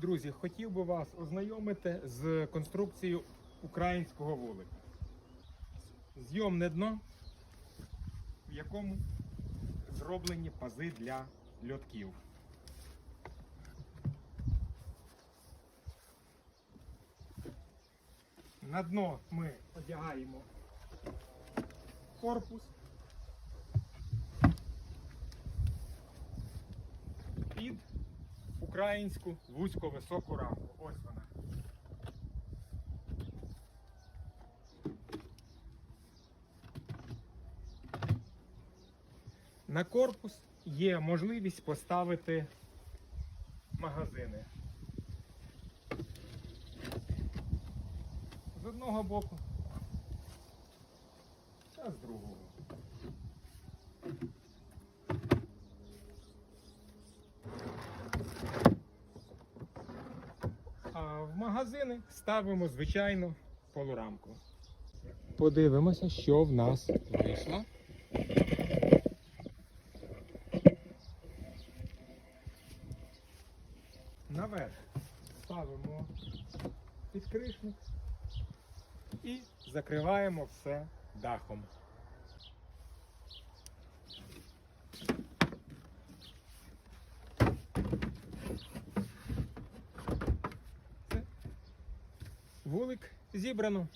Друзі, хотів би вас ознайомити з конструкцією українського вулика. Зйомне дно, в якому зроблені пази для льотків. На дно ми одягаємо корпус. Українську вузько високу рамку. Ось вона. На корпус є можливість поставити магазини. З одного боку та з другого. А в магазини ставимо звичайно полурамку. Подивимося, що в нас вийшло. Наверх ставимо підкришник і закриваємо все дахом. Вулик зібрано.